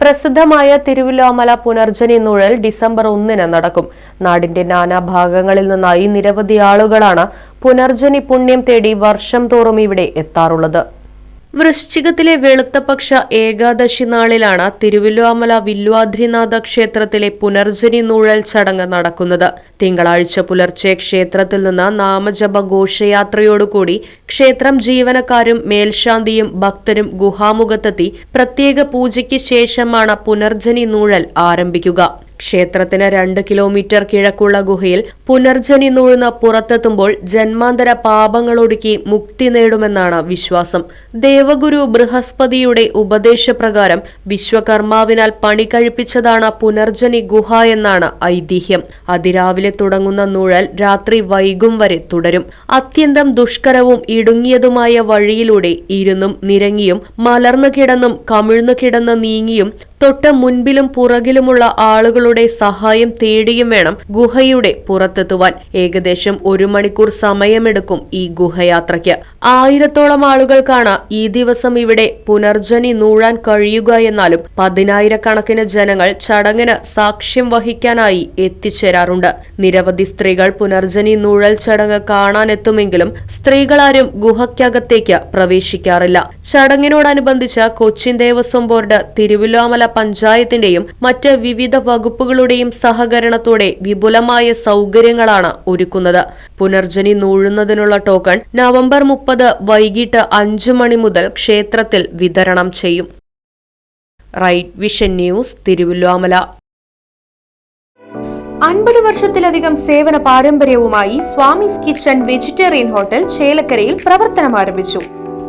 പ്രസിദ്ധമായ തിരുവിലോമല പുനർജനി നുഴൽ ഡിസംബർ ഒന്നിന് നടക്കും. നാടിന്റെ നാനാഭാഗങ്ങളിൽ നിന്നായി നിരവധി ആളുകളാണ് പുനർജനി പുണ്യം തേടി വർഷം തോറും ഇവിടെ എത്താറുള്ളത്. വൃശ്ചികത്തിലെ വെളുത്തപക്ഷ ഏകാദശി നാളിലാണ് തിരുവല്ലുവാമല വില്വാദ്രിനാഥ ക്ഷേത്രത്തിലെ പുനർജനി നൂഴൽ ചടങ്ങ് നടക്കുന്നത്. തിങ്കളാഴ്ച പുലർച്ചെ ക്ഷേത്രത്തിൽ നിന്ന് നാമജപ ഘോഷയാത്രയോടുകൂടി ക്ഷേത്രം ജീവനക്കാരും മേൽശാന്തിയും ഭക്തരും ഗുഹാമുഖത്തെത്തി പ്രത്യേക പൂജയ്ക്ക് ശേഷമാണ് പുനർജനി നൂഴൽ ആരംഭിക്കുക. ക്ഷേത്രത്തിന് രണ്ട് കിലോമീറ്റർ കിഴക്കുള്ള ഗുഹയിൽ പുനർജനി നൂഴ്ന്ന് പുറത്തെത്തുമ്പോൾ ജന്മാന്തര പാപങ്ങളൊടുക്കി മുക്തി നേടുമെന്നാണ് വിശ്വാസം. ദേവഗുരു ബൃഹസ്പതിയുടെ ഉപദേശപ്രകാരം വിശ്വകർമാവിനാൽ പണി കഴിപ്പിച്ചതാണ് പുനർജനി ഗുഹ എന്നാണ് ഐതിഹ്യം. അതിരാവിലെ തുടങ്ങുന്ന നൂഴൽ രാത്രി വൈകും വരെ തുടരും. അത്യന്തം ദുഷ്കരവും ഇടുങ്ങിയതുമായ വഴിയിലൂടെ ഇരുന്നും നിരങ്ങിയും മലർന്നു കിടന്നും കമിഴ്ന്നു കിടന്ന് നീങ്ങിയും തൊട്ട് മുൻപിലും പുറകിലുമുള്ള ആളുകളുടെ സഹായം തേടിയും വേണം ഗുഹയുടെ പുറത്തെത്തുവാൻ. ഏകദേശം ഒരു മണിക്കൂർ സമയമെടുക്കും ഈ ഗുഹയാത്രയ്ക്ക്. ആയിരത്തോളം ആളുകൾക്കാണ് ഈ ദിവസം ഇവിടെ പുനർജനി നൂഴാൻ കഴിയുക എന്നാലും പതിനായിരക്കണക്കിന് ജനങ്ങൾ ചടങ്ങിന് സാക്ഷ്യം വഹിക്കാനായി എത്തിച്ചേരാറുണ്ട്. നിരവധി സ്ത്രീകൾ പുനർജനി നൂഴൽ ചടങ്ങ് കാണാനെത്തുമെങ്കിലും സ്ത്രീകളാരും ഗുഹയ്ക്കകത്തേക്ക് പ്രവേശിക്കാറില്ല. ചടങ്ങിനോടനുബന്ധിച്ച് കൊച്ചിൻ ദേവസ്വം ബോർഡ് തിരുവല്ലോമല പഞ്ചായത്തിന്റെയും മറ്റ് വിവിധ വകുപ്പുകളുടെയും സഹകരണത്തോടെ വിപുലമായ സൗകര്യങ്ങളാണ് ഒരുക്കുന്നത്. പുനർജനി നൂഴുന്നതിനുള്ള ടോക്കൺ നവംബർ മുപ്പത് വൈകിട്ട് അഞ്ചു മണി മുതൽ ക്ഷേത്രത്തിൽ വിതരണം ചെയ്യും. റൈറ്റ് വിഷൻ ന്യൂസ് തിരുവല്ലോമല അൻപത് വർഷത്തിലധികം സേവന പാരമ്പര്യവുമായി സ്വാമിസ് കിച്ചൺ വെജിറ്റേറിയൻ ഹോട്ടൽ ചേലക്കരയിൽ പ്രവർത്തനം ആരംഭിച്ചു